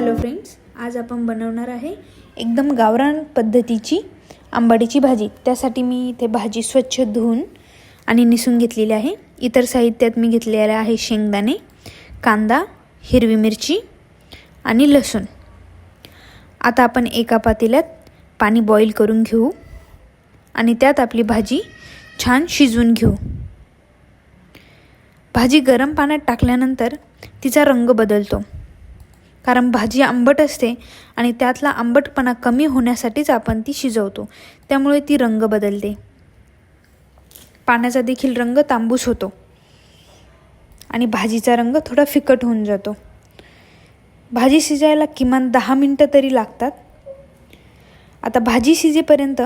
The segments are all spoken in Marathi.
हॅलो फ्रेंड्स आज आपण बनवणार आहे एकदम गावरान पद्धतीची आंबाडीची भाजी. त्यासाठी मी इथे भाजी स्वच्छ धुवून आणि निसून घेतलेली आहे. इतर साहित्यात मी घेतलेले आहे शेंगदाणे कांदा हिरवी मिरची आणि लसूण. आता आपण एका पातेल्यात पाणी बॉईल करून घेऊ आणि त्यात आपली भाजी छान शिजवून घेऊ. भाजी गरम पाण्यात टाकल्यानंतर तिचा रंग बदलतो. कारण भाजी आंबट असते आणि त्यातला आंबटपणा कमी होण्यासाठीच आपण ती शिजवतो. त्यामुळे ती रंग बदलते. पाण्याचा देखील रंग तांबूस होतो. आणि भाजीचा रंग थोडा फिकट होऊन जातो. भाजी शिजायला किमान दहा मिनटं तरी लागतात. आता भाजी शिजेपर्यंत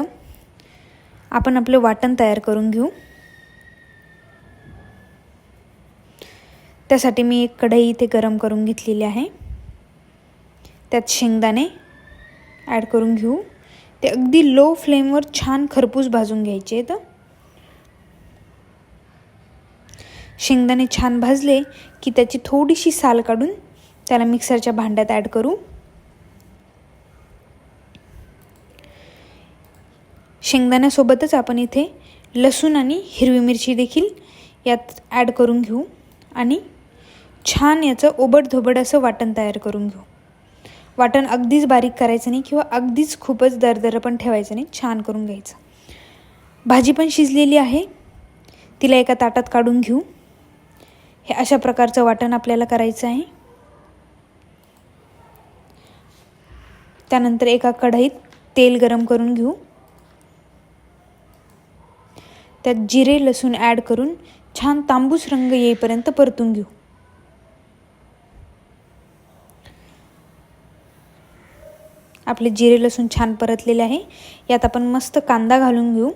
आपण आपलं वाटण तयार करून घेऊ. त्यासाठी मी एक कढई इथे गरम करून घेतलेली आहे. त्यात शेंगदाणे ॲड करून घेऊ. ते अगदी लो फ्लेमवर छान खरपूस भाजून घ्यायचे आहेत. शेंगदाणे छान भाजले की त्याची थोडीशी साल काढून त्याला मिक्सरच्या भांड्यात ॲड करू. शेंगदाण्यासोबतच आपण इथे लसूण आणि हिरवी मिरची देखील यात ॲड करून घेऊ आणि छान याचं ओबडधोबड असं वाटण तयार करून घेऊ. वाटण अगदीच बारीक करायचं नाही किंवा अगदीच खूपच दरदर पण ठेवायचं नाही छान करून घ्यायचं. भाजी पण शिजलेली आहे. तिला एका ताटात काढून घेऊ. हे अशा प्रकारचं वाटण आपल्याला करायचं आहे. त्यानंतर एका कढईत तेल गरम करून घेऊ. त्यात जिरे लसूण ॲड करून छान तांबूस रंग येईपर्यंत परतून घेऊ. आपले जिरे लसूण छान परतलेले आहे. यात आपण मस्त कांदा घालून घेऊ.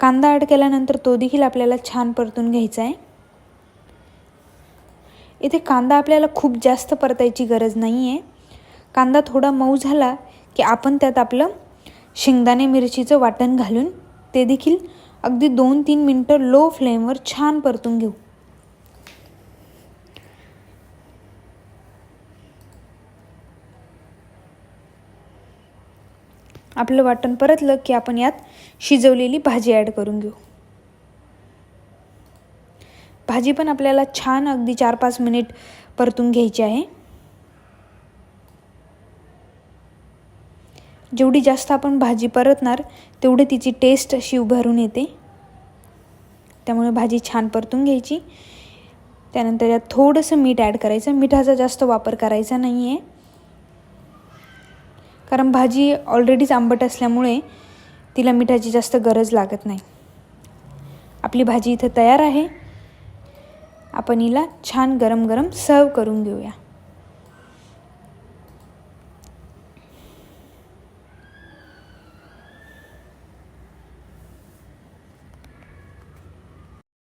कांदा ॲड केल्यानंतर तो देखील आपल्याला छान परतून घ्यायचा आहे. इथे कांदा आपल्याला खूप जास्त परतायची गरज नाही आहे कांदा थोडा मऊ झाला की आपण त्यात आपलं शेंगदाणे मिरचीचं वाटण घालून ते देखील अगदी दोन तीन मिनटं लो फ्लेमवर छान परतून घेऊ. आपलं वाटण परतलं की आपण यात शिजवलेली भाजी ॲड करून घेऊ. भाजी पण आपल्याला छान अगदी चार पाच मिनिट परतून घ्यायची आहे. जेवढी जास्त आपण भाजी परतणार तेवढी तिची टेस्ट अशी उभारून येते. त्यामुळे भाजी छान परतून घ्यायची. त्यानंतर यात थोडंसं मीठ ॲड करायचं. मिठाचा जास्त वापर करायचा नाही आहे कारण भाजी ऑलरेडीच आंबट असल्यामुळे तिला मिठाची जास्त गरज लागत नाही. आपली भाजी इथं तयार आहे. आपण हिला छान गरम गरम सर्व करून घेऊया.